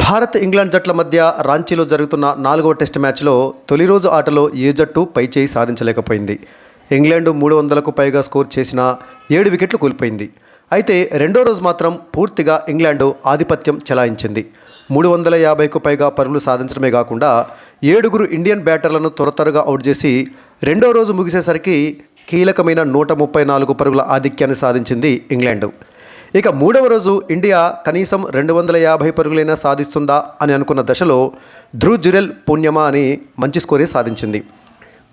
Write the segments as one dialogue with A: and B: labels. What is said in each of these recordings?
A: Bharat England జట్ల మధ్య రాంచీలో జరుగుతున్న నాలుగవ టెస్ట్ మ్యాచ్లో తొలి రోజు ఆటలో ఏ జట్టు పైచేయి సాధించలేకపోయింది. ఇంగ్లాండ్ మూడు వందలకు పైగా స్కోర్ చేసిన ఏడు వికెట్లు కోల్పోయింది. అయితే రెండో రోజు మాత్రం పూర్తిగా ఇంగ్లాండ్ ఆధిపత్యం చెలాయించింది. మూడు వందల యాభైకు పైగా పరుగులు సాధించడమే కాకుండా ఏడుగురు ఇండియన్ బ్యాటర్లను త్వరతరగా అవుట్ చేసి రెండో రోజు ముగిసేసరికి కీలకమైన నూట ముప్పై నాలుగు పరుగుల ఆధిక్యాన్ని సాధించింది ఇంగ్లాండ్. ఇక మూడవ రోజు ఇండియా కనీసం రెండు వందల యాభై పరుగులైనా సాధిస్తుందా అని అనుకున్న దశలో ధ్రువ్ జురెల్ పుణ్యమా అని మంచి స్కోరే సాధించింది.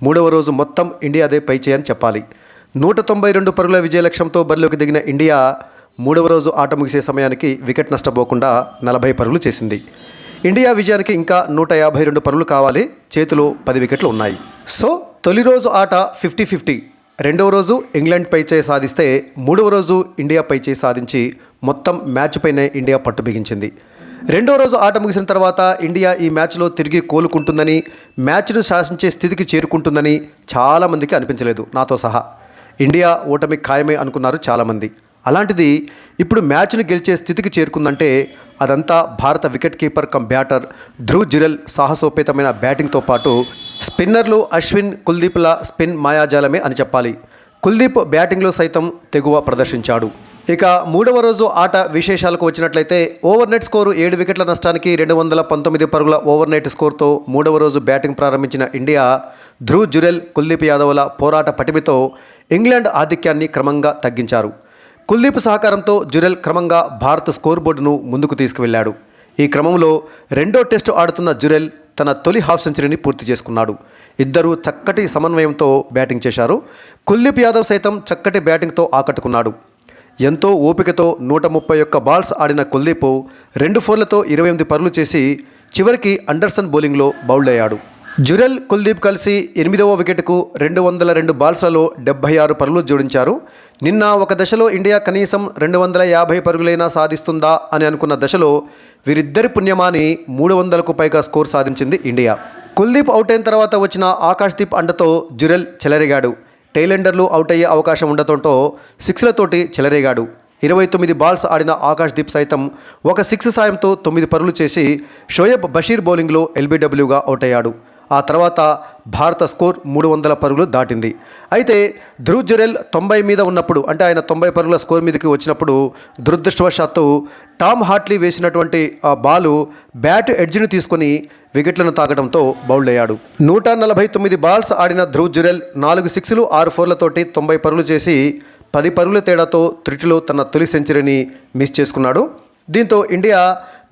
A: మూడవ రోజు మొత్తం ఇండియాదే పై చేయని చెప్పాలి. నూట తొంభై రెండు పరుగుల విజయ లక్ష్యంతో బరిలోకి దిగిన ఇండియా మూడవ రోజు ఆట ముగిసే సమయానికి వికెట్ నష్టపోకుండా నలభై పరుగులు చేసింది. ఇండియా విజయానికి ఇంకా నూట యాభై రెండు పరుగులు కావాలి. చేతిలో పది వికెట్లు ఉన్నాయి. సో తొలి రోజు ఆట ఫిఫ్టీ ఫిఫ్టీ. రెండవ రోజు ఇంగ్లాండ్ పై చేయి సాధిస్తే మూడవ రోజు ఇండియా పై చేయి సాధించి మొత్తం మ్యాచ్ పైనే ఇండియా పట్టు బిగించింది. రెండో రోజు ఆట ముగిసిన తర్వాత ఇండియా ఈ మ్యాచ్లో తిరిగి కోలుకుంటుందని మ్యాచ్ను శాసించే స్థితికి చేరుకుంటుందని చాలామందికి అనిపించలేదు. నాతో సహా ఇండియా ఓటమి ఖాయమే అనుకున్నారు చాలామంది. అలాంటిది ఇప్పుడు మ్యాచ్ను గెలిచే స్థితికి చేరుకుందంటే అదంతా భారత wicket keeper cum batter Dhruv Jurel సాహసోపేతమైన బ్యాటింగ్తో పాటు స్పిన్నర్లు అశ్విన్ కుల్దీప్ల స్పిన్ మాయాజాలమే అని చెప్పాలి. కుల్దీప్ బ్యాటింగ్లో సైతం తెగువ ప్రదర్శించాడు. ఇక మూడవ రోజు ఆట విశేషాలకు వచ్చినట్లయితే ఓవర్నైట్ స్కోరు ఏడు వికెట్ల నష్టానికి రెండు వందల పంతొమ్మిది పరుగుల ఓవర్నైట్ స్కోర్తో మూడవ రోజు బ్యాటింగ్ ప్రారంభించిన ఇండియా ధ్రువ్ జురెల్ కుల్దీప్ యాదవ్ల పోరాట పటిమితో ఇంగ్లాండ్ ఆధిక్యాన్ని క్రమంగా తగ్గించారు. కుల్దీప్ సహకారంతో జురెల్ క్రమంగా భారత స్కోర్ బోర్డును ముందుకు తీసుకువెళ్ళాడు ఈ క్రమంలో రెండో టెస్టు ఆడుతున్న జురెల్ తన తొలి హాఫ్ సెంచరీని పూర్తి చేసుకున్నాడు. ఇద్దరు చక్కటి సమన్వయంతో బ్యాటింగ్ చేశారు. కుల్దీప్ యాదవ్ సైతం చక్కటి బ్యాటింగ్తో ఆకట్టుకున్నాడు. ఎంతో ఓపికతో నూట ముప్పై ఒక్క బాల్స్ ఆడిన కుల్దీప్ రెండు ఫోర్లతో ఇరవై ఎనిమిది పరులు చేసి చివరికి అండర్సన్ బౌలింగ్లో బౌల్డ్ అయ్యాడు. జురెల్ కుల్దీప్ కలిసి ఎనిమిదవ వికెట్కు రెండు వందల రెండు బాల్స్లలో డెబ్బై ఆరు పరుగులు జోడించారు. నిన్న ఒక దశలో ఇండియా కనీసం రెండు వందల యాభై పరుగులైనా సాధిస్తుందా అని అనుకున్న దశలో వీరిద్దరి పుణ్యమాని మూడు వందలకు పైగా స్కోర్ సాధించింది ఇండియా. కుల్దీప్ అవుట్ అయిన తర్వాత వచ్చిన ఆకాష్దీప్ అండతో జురెల్ చెలరేగాడు. టైలెండర్లు అవుట్ అయ్యే అవకాశం ఉండటంతో సిక్స్లతోటి చెలరేగాడు. ఇరవై తొమ్మిది బాల్స్ ఆడిన ఆకాష్ దీప్ సైతం ఒక సిక్స్ సాయంతో తొమ్మిది పరులు చేసి షోయబ్ బషీర్ బౌలింగ్లో ఎల్బీడబ్ల్యూగా అవుట్ అయ్యాడు. ఆ తర్వాత భారత స్కోర్ మూడు వందల పరుగులు దాటింది. అయితే ధ్రువ్ జురెల్ తొంభై మీద ఉన్నప్పుడు అంటే ఆయన తొంభై పరుగుల స్కోర్ మీదకి వచ్చినప్పుడు దురదృష్టవశాత్తు టామ్ హార్ట్లీ వేసినటువంటి ఆ బాలు బ్యాట్ ఎడ్జ్ని తీసుకొని వికెట్లను తాగడంతో బౌల్డ్ అయ్యాడు నూట నలభై తొమ్మిది బాల్స్ ఆడిన ధ్రువ్ జురెల్ నాలుగు సిక్స్లు ఆరు ఫోర్లతోటి తొంభై పరుగులు చేసి పది పరుగుల తేడాతో త్రిటిలో తన తొలి సెంచరీని మిస్ చేసుకున్నాడు. దీంతో ఇండియా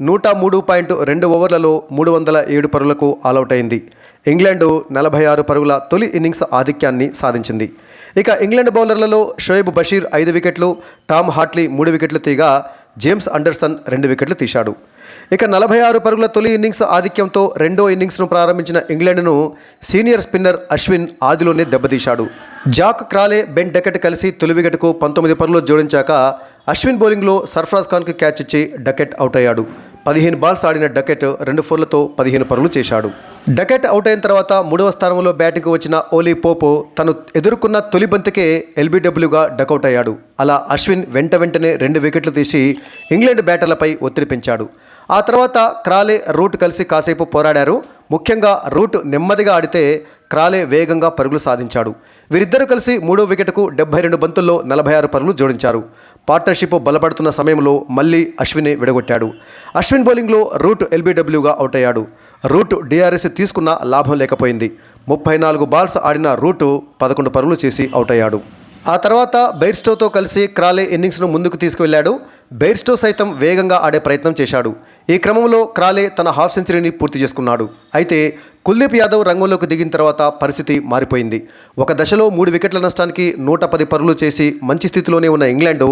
A: నూట మూడు పాయింట్ రెండు ఓవర్లలో మూడు వందల ఏడు పరుగులకు ఆలౌట్ అయింది. ఇంగ్లాండు నలభై ఆరు పరుగుల తొలి ఇన్నింగ్స్ ఆధిక్యాన్ని సాధించింది. ఇక ఇంగ్లాండ్ బౌలర్లలో షోయబ్ బషీర్ ఐదు వికెట్లు టామ్ హాట్లీ మూడు వికెట్లు తీగా జేమ్స్ అండర్సన్ రెండు వికెట్లు తీశాడు. ఇక నలభై ఆరు పరుగుల తొలి ఇన్నింగ్స్ ఆధిక్యంతో రెండో ఇన్నింగ్స్ను ప్రారంభించిన ఇంగ్లాండ్ను సీనియర్ స్పిన్నర్ అశ్విన్ ఆదిలోనే దెబ్బతీశాడు. జాక్ క్రాలే బెన్ డకెట్ కలిసి తొలి వికెట్కు పంతొమ్మిది పరుగులు జోడించాక అశ్విన్ బౌలింగ్లో సర్ఫరాజ్ ఖాన్కి క్యాచ్ ఇచ్చి డకెట్ అవుట్ అయ్యాడు. పదిహేను బాల్స్ ఆడిన డకెట్ రెండు ఫోర్లతో పదిహేను పరుగులు చేశాడు. డకెట్ అవుట్ అయిన తర్వాత మూడవ స్థానంలో బ్యాటింగ్కు వచ్చిన ఓలీ పోపో తను ఎదుర్కొన్న తొలి బంతికే ఎల్బీడబ్ల్యూగా డకౌట్ అయ్యాడు. అలా అశ్విన్ వెంట వెంటనే రెండు వికెట్లు తీసి ఇంగ్లాండ్ బ్యాటర్లపై ఒత్తిడి పెంచాడు. ఆ తర్వాత క్రాలే రూట్ కలిసి కాసేపు పోరాడారు. ముఖ్యంగా రూట్ నెమ్మదిగా ఆడితే క్రాలే వేగంగా పరుగులు సాధించాడు. వీరిద్దరూ కలిసి మూడో వికెట్కు డెబ్బై రెండు బంతుల్లో నలభై ఆరు పరుగులు జోడించారు. పార్ట్నర్షిప్ బలపడుతున్న సమయంలో మళ్ళీ అశ్విని విడగొట్టాడు. అశ్విన్ బౌలింగ్లో రూట్ ఎల్బీడబ్ల్యూగా అవుట్ అయ్యాడు రూట్ డిఆర్ఎస్ తీసుకున్న లాభం లేకపోయింది. ముప్పై నాలుగు బాల్స్ ఆడిన రూటు పదకొండు పరుగులు చేసి అవుట్ అయ్యాడు ఆ తర్వాత బెయిర్స్టోతో కలిసి క్రాలే ఇన్నింగ్స్ను ముందుకు తీసుకువెళ్ళాడు బెయిర్స్టో సైతం వేగంగా ఆడే ప్రయత్నం చేశాడు. ఈ క్రమంలో క్రాలే తన హాఫ్ సెంచరీని పూర్తి చేసుకున్నాడు. అయితే కుల్దీప్ యాదవ్ రంగంలోకి దిగిన తర్వాత పరిస్థితి మారిపోయింది. ఒక దశలో మూడు వికెట్ల నష్టానికి నూట పది పరులు చేసి మంచి స్థితిలోనే ఉన్న ఇంగ్లాండ్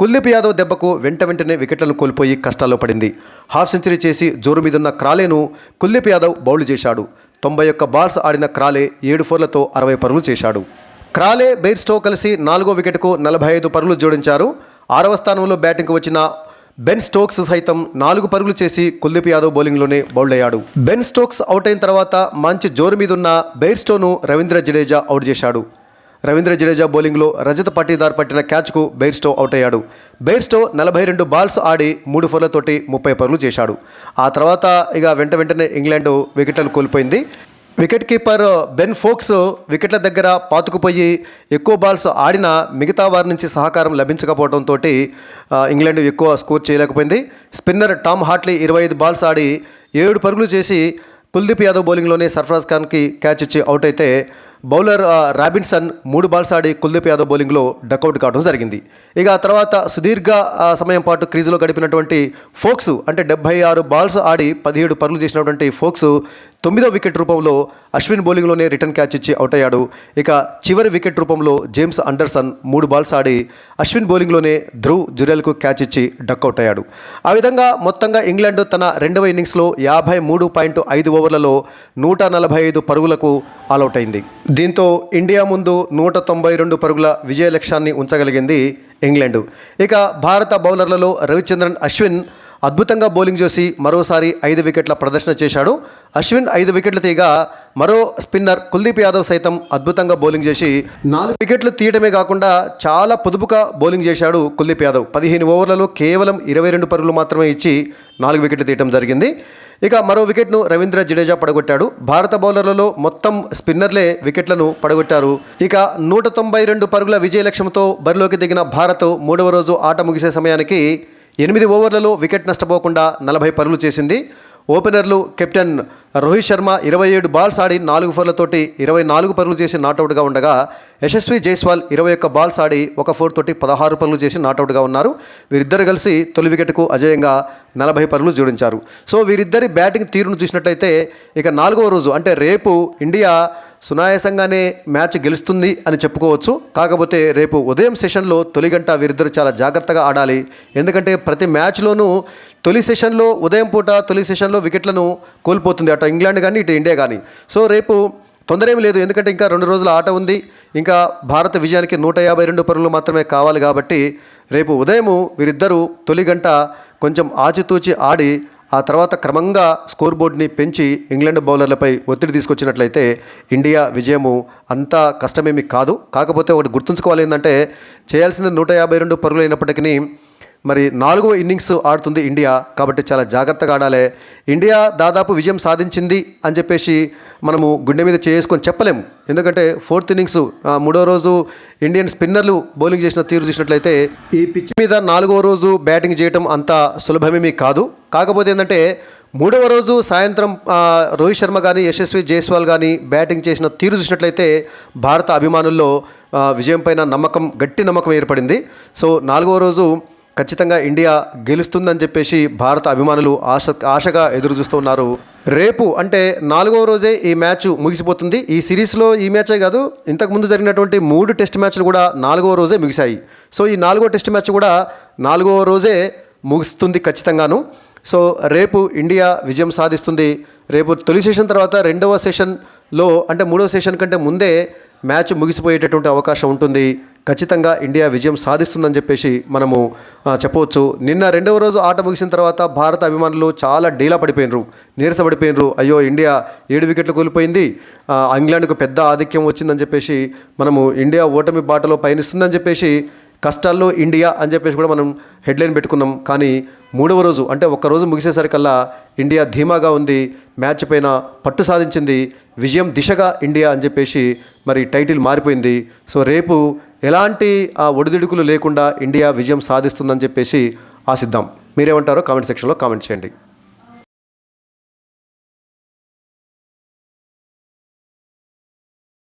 A: కుల్దీప్ యాదవ్ దెబ్బకు వెంట వెంటనే వికెట్లను కోల్పోయి కష్టాల్లో పడింది. హాఫ్ సెంచరీ చేసి జోరు మీదున్న క్రాలేను కుల్దీప్ యాదవ్ బౌల్ చేశాడు. తొంభై ఒక్క బాల్స్ ఆడిన క్రాలే ఏడు ఫోర్లతో అరవై పరులు చేశాడు. క్రాలే బెయిర్స్టో కలిసి నాలుగో వికెట్కు నలభై ఐదు పరులు జోడించారు. ఆరవ స్థానంలో బ్యాటింగ్కు వచ్చిన బెన్ స్టోక్స్ సైతం నాలుగు పరుగులు చేసి కుల్దీప్ యాదవ్ బౌలింగ్లోనే బౌల్డ్ అయ్యాడు బెన్ స్టోక్స్ అవుట్ అయిన తర్వాత మంచి జోరు మీదున్న బెయిర్స్టోను రవీంద్ర జడేజా అవుట్ చేశాడు. రవీంద్ర జడేజా బౌలింగ్లో రజత పట్టీదార్ పట్టిన క్యాచ్కు బెయిర్స్టో అవుట్ అయ్యాడు బెయిర్స్టో నలభై రెండు బాల్స్ ఆడి మూడు ఫోర్లతోటి ముప్పై పరుగులు చేశాడు. ఆ తర్వాత ఇక వెంట వెంటనే ఇంగ్లాండ్ వికెట్లను కోల్పోయింది. వికెట్ కీపర్ బెన్ ఫోక్స్ వికెట్ల దగ్గర పాతుకుపోయి ఎక్కువ బాల్స్ ఆడిన మిగతా వారి నుంచి సహకారం లభించకపోవడంతో ఇంగ్లాండ్ ఎక్కువ స్కోర్ చేయలేకపోయింది. స్పిన్నర్ టామ్ హాట్లీ ఇరవై ఐదు బాల్స్ ఆడి ఏడు పరుగులు చేసి కుల్దీప్ యాదవ్ బౌలింగ్లోనే సర్ఫరాజ్ ఖాన్కి క్యాచ్ ఇచ్చి అవుట్ అయితే బౌలర్ రాబిన్సన్ మూడు బాల్స్ ఆడి కుల్దీప్ యాదవ్ బౌలింగ్లో డకౌట్ కావడం జరిగింది. ఇక తర్వాత సుదీర్ఘ సమయం పాటు క్రీజులో గడిపినటువంటి ఫోక్స్ అంటే డెబ్బై ఆరు బాల్స్ ఆడి పదిహేడు పరుగులు చేసినటువంటి ఫోక్స్ తొమ్మిదో వికెట్ రూపంలో అశ్విన్ బౌలింగ్లోనే రిటర్న్ క్యాచ్ ఇచ్చి అవుట్ అయ్యాడు. ఇక చివరి వికెట్ రూపంలో జేమ్స్ అండర్సన్ మూడు బాల్స్ ఆడి అశ్విన్ బౌలింగ్లోనే ధ్రువ్ జురెల్కు క్యాచ్ ఇచ్చి డక్అవుట్ అయ్యాడు. ఆ విధంగా మొత్తంగా ఇంగ్లాండ్ తన రెండవ ఇన్నింగ్స్లో యాభై మూడు పాయింట్ ఐదు ఓవర్లలో నూట నలభై ఐదు పరుగులకు ఆల్అవుట్ అయింది. దీంతో ఇండియా ముందు నూట తొంభై రెండు పరుగుల విజయ లక్ష్యాన్ని ఉంచగలిగింది ఇంగ్లాండ్. ఇక భారత బౌలర్లలో రవిచంద్రన్ అశ్విన్ అద్భుతంగా బౌలింగ్ చేసి మరోసారి ఐదు వికెట్ల ప్రదర్శన చేశాడు. అశ్విన్ ఐదు వికెట్లు తీయగా మరో స్పిన్నర్ కుల్దీప్ యాదవ్ సైతం అద్భుతంగా బౌలింగ్ చేసి నాలుగు వికెట్లు తీయడమే కాకుండా చాలా పొదుపుగా బౌలింగ్ చేశాడు కుల్దీప్ యాదవ్. పదిహేను ఓవర్లలో కేవలం ఇరవై రెండు పరుగులు మాత్రమే ఇచ్చి నాలుగు వికెట్లు తీయడం జరిగింది. ఇక మరో వికెట్ను రవీంద్ర జడేజా పడగొట్టాడు. భారత బౌలర్లలో మొత్తం స్పిన్నర్లే వికెట్లను పడగొట్టారు. ఇక నూట తొంభై రెండు పరుగుల విజయ లక్ష్యంతో బరిలోకి దిగిన భారత్ మూడవ రోజు ఆట ముగిసే సమయానికి ఎనిమిది ఓవర్లలో వికెట్ నష్టపోకుండా నలభై పరుగులు చేసింది. ఓపెనర్లు కెప్టెన్ రోహిత్ శర్మ ఇరవై ఏడు బాల్స్ ఆడి నాలుగు ఫోర్లతోటి ఇరవై నాలుగు పరుగులు చేసి నాటౌట్గా ఉండగా యశస్వి జైస్వాల్ ఇరవై ఒక్క బాల్స్ ఆడి ఒక ఫోర్ తోటి పదహారు పరుగులు చేసి నాటౌట్గా ఉన్నారు. వీరిద్దరు కలిసి తొలి వికెట్కు అజయంగా నలభై పరుగులు జోడించారు. సో వీరిద్దరి బ్యాటింగ్ తీరును చూసినట్లయితే ఇక నాలుగవ రోజు అంటే రేపు ఇండియా సునాయాసంగానే మ్యాచ్ గెలుస్తుంది అని చెప్పుకోవచ్చు. కాకపోతే రేపు ఉదయం సెషన్లో తొలి గంట వీరిద్దరు చాలా జాగ్రత్తగా ఆడాలి. ఎందుకంటే ప్రతి మ్యాచ్లోనూ తొలి సెషన్లో ఉదయం పూట తొలి సెషన్లో వికెట్లను కోల్పోతుంది. అటు ఇంగ్లాండ్ కానీ ఇటు ఇండియా కానీ సో రేపు తొందర ఏం లేదు. ఎందుకంటే ఇంకా రెండు రోజుల ఆట ఉంది. ఇంకా భారత విజయానికి నూట యాభై రెండు పరులు మాత్రమే కావాలి కాబట్టి రేపు ఉదయము వీరిద్దరూ తొలి గంట కొంచెం ఆచితూచి ఆడి ఆ తర్వాత క్రమంగా స్కోర్ బోర్డ్ని పెంచి ఇంగ్లాండ్ బౌలర్లపై ఒత్తిడి తీసుకొచ్చినట్లయితే ఇండియా విజయము అంత కష్టమేమి కాదు. కాకపోతే ఒకటి గుర్తుంచుకోవాలి ఏంటంటే చేయాల్సిన నూట యాభై రెండు పరుగులు అయినప్పటికీ మరి నాలుగవ ఇన్నింగ్స్ ఆడుతుంది ఇండియా. కాబట్టి చాలా జాగ్రత్తగా ఆడాలి. ఇండియా దాదాపు విజయం సాధించింది అని చెప్పేసి మనము గుండె మీద చేసుకొని చెప్పలేము. ఎందుకంటే ఫోర్త్ ఇన్నింగ్స్ మూడో రోజు ఇండియన్ స్పిన్నర్లు బౌలింగ్ చేసిన తీరు చూసినట్లయితే ఈ పిచ్ మీద నాలుగవ రోజు బ్యాటింగ్ చేయటం అంత సులభమేమీ కాదు. కాకపోతే ఏంటంటే మూడవ రోజు సాయంత్రం రోహిత్ శర్మ కానీ యశస్వి జైస్వాల్ కానీ బ్యాటింగ్ చేసిన తీరు చూసినట్లయితే భారత అభిమానుల్లో విజయం పైన నమ్మకం గట్టి నమ్మకం ఏర్పడింది. సో నాలుగవ రోజు ఖచ్చితంగా ఇండియా గెలుస్తుందని చెప్పేసి భారత అభిమానులు ఆశ ఆశగా ఎదురు చూస్తున్నారు రేపు అంటే నాలుగవ రోజే ఈ మ్యాచ్ ముగిసిపోతుంది. ఈ సిరీస్లో ఈ మ్యాచే కాదు ఇంతకుముందు జరిగినటువంటి మూడు టెస్ట్ మ్యాచ్లు కూడా నాలుగవ రోజే ముగిశాయి. సో ఈ నాలుగో టెస్ట్ మ్యాచ్ కూడా నాలుగవ రోజే ముగుస్తుంది ఖచ్చితంగాను. సో రేపు ఇండియా విజయం సాధిస్తుంది. రేపు తొలి సెషన్ తర్వాత రెండవ సెషన్లో అంటే మూడవ సెషన్ కంటే ముందే మ్యాచ్ ముగిసిపోయేటటువంటి అవకాశం ఉంటుంది. ఖచ్చితంగా ఇండియా విజయం సాధిస్తుందని చెప్పేసి మనము చెప్పవచ్చు. నిన్న రెండవ రోజు ఆట ముగిసిన తర్వాత భారత అభిమానులు చాలా డీలా పడిపోయినరు నీరసపడిపోయినరు అయ్యో ఇండియా ఏడు వికెట్లు కోల్పోయింది. ఇంగ్లాండ్కు పెద్ద ఆధిక్యం వచ్చిందని చెప్పేసి మనము ఇండియా ఓటమి బాటలో పయనిస్తుందని చెప్పేసి కష్టాల్లో ఇండియా అని చెప్పేసి కూడా మనం హెడ్లైన్ పెట్టుకున్నాం. కానీ మూడవ రోజు అంటే ఒక్కరోజు ముగిసేసరికల్లా ఇండియా ధీమాగా ఉంది. మ్యాచ్ పైన పట్టు సాధించింది. విజయం దిశగా ఇండియా అని చెప్పేసి మరి టైటిల్ మారిపోయింది. సో రేపు ఎలాంటి ఆ ఒడిదుడుకులు లేకుండా ఇండియా విజయం సాధిస్తుందని చెప్పేసి ఆశిద్దాం. మీరేమంటారో కామెంట్ సెక్షన్లో కామెంట్ చేయండి.